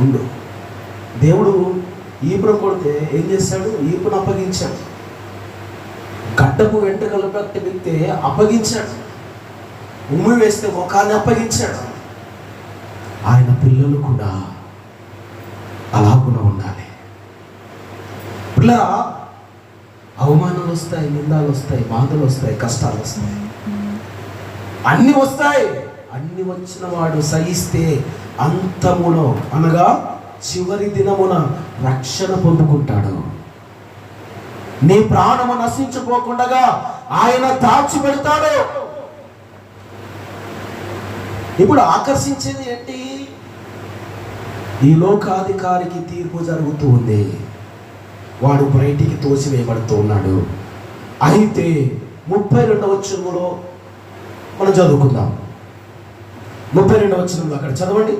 ఉండు. దేవుడు ఈపును కొడితే ఏం చేశాడు ఈపును అప్పగించాడు. గడ్డపు వెంట్రుకలు వ్యక్తే అప్పగించాడు. ఉమ్మి వేస్తే ముఖాన్ని అప్పగించాడు. ఆయన పిల్లలు కూడా అలాగున ఉండాలి. పిల్లరా అవమానాలు వస్తాయి నిందాలు వస్తాయి బాధలు వస్తాయి కష్టాలు వస్తాయి. అన్ని వస్తాయి. అన్ని వచ్చిన వాడు సహిస్తే అంతములో అనగా చివరి దినమున రక్షణ పొందుకుంటాడు. నీ ప్రాణము నశించిపోకుండా ఆయన దాచి పెడతాడు ఇప్పుడు ఆకర్షించేది ఏంటి? ఈ లోకాధికారికి తీర్పు జరుగుతూ ఉంది. వాడు బయటికి తోసివేయబడుతూ ఉన్నాడు. అయితే ముప్పై రెండవ వచనంలో మనం చదువుకుందాం. ముప్పై రెండు వచనంలో అక్కడ చదవండి.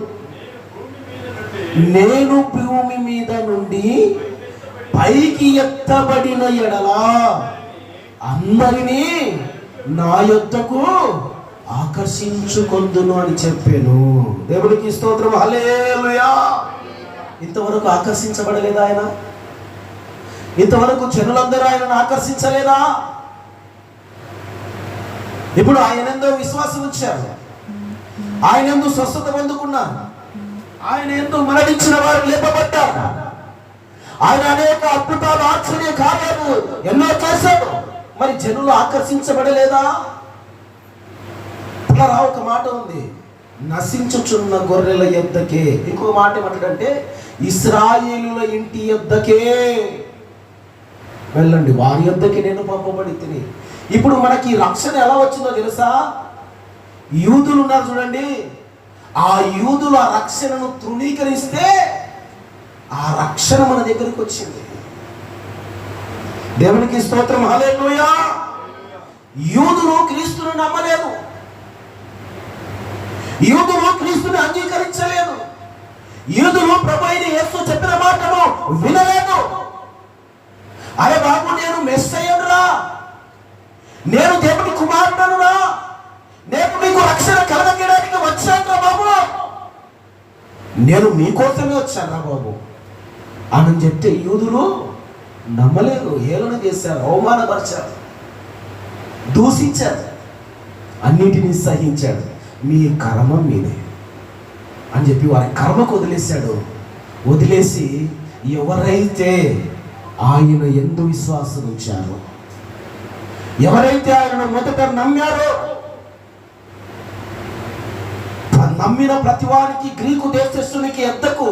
నేను భూమి మీద నుండి పైకి ఎత్తబడిన ఎడలా అందరినీ నా యొద్దకు ఆకర్షించుకొందును అని చెప్పాను. దేవుడికి స్తోత్రం. హలేలుయా ఇంతవరకు ఆకర్షించబడలేదా ఆయన? ఇంతవరకు జనులందరూ ఆయనను ఆకర్షించలేదా? ఇప్పుడు ఆయన ఎంతో విశ్వాసం ఉంచారు. ఆయన ఎందు స్వస్థత పొందుకున్నారు ఆయన ఎందు మరణించిన వారు లేపబడ్డారు. ఆయన అనేక అద్భుతాలు ఆశ్చర్య కార్యాలు ఎన్నో చేశాడు. మరి జనులు ఆకర్షించబడలేదా? పిల్లరా ఒక మాట ఉంది. నశించుచున్న గొర్రెల యొద్దకే. ఇంకో మాట ఏమంటాడంటే ఇస్రాయేలుల ఇంటి యొద్దకే. వెళ్ళండి వారి యొద్దకి నేను పంపబడి తిని. ఇప్పుడు మనకి రక్షణ ఎలా వచ్చిందో తెలుసా? యూదులు ఉన్నారు చూడండి. ఆ యూదుల రక్షణను తృణీకరిస్తే ఆ రక్షణ మన దగ్గరికి వచ్చింది. దేవునికి స్తోత్రం. హల్లెలూయా. యూదులు క్రీస్తును నమ్మలేదు. యూదులు క్రీస్తుని అంగీకరించలేదు. యూదులు ప్రభుని అయిన యేసు చెప్పిన మాటను వినలేదు. అరే బాబు నేను మెస్ అయ్యనురా నేను దేవుని కుమారుడను రా నేను మీకోసమే వచ్చాను బాబు? అని చెప్తే యూదులు నమ్మలేదు ఏలన చేశారు అవమానపరిచారు దూషించారు అన్నిటినీ సహించాడు మీ కర్మ మీదే. అని చెప్పి వారి కర్మకు వదిలేశాడు. వదిలేసి ఎవరైతే ఆయన ఎందు విశ్వాసం ఉంచారో ఎవరైతే ఆయన మొదట నమ్మారో నమ్మిన ప్రతి వారికి గ్రీకు దేశస్తునికి ఎద్దకు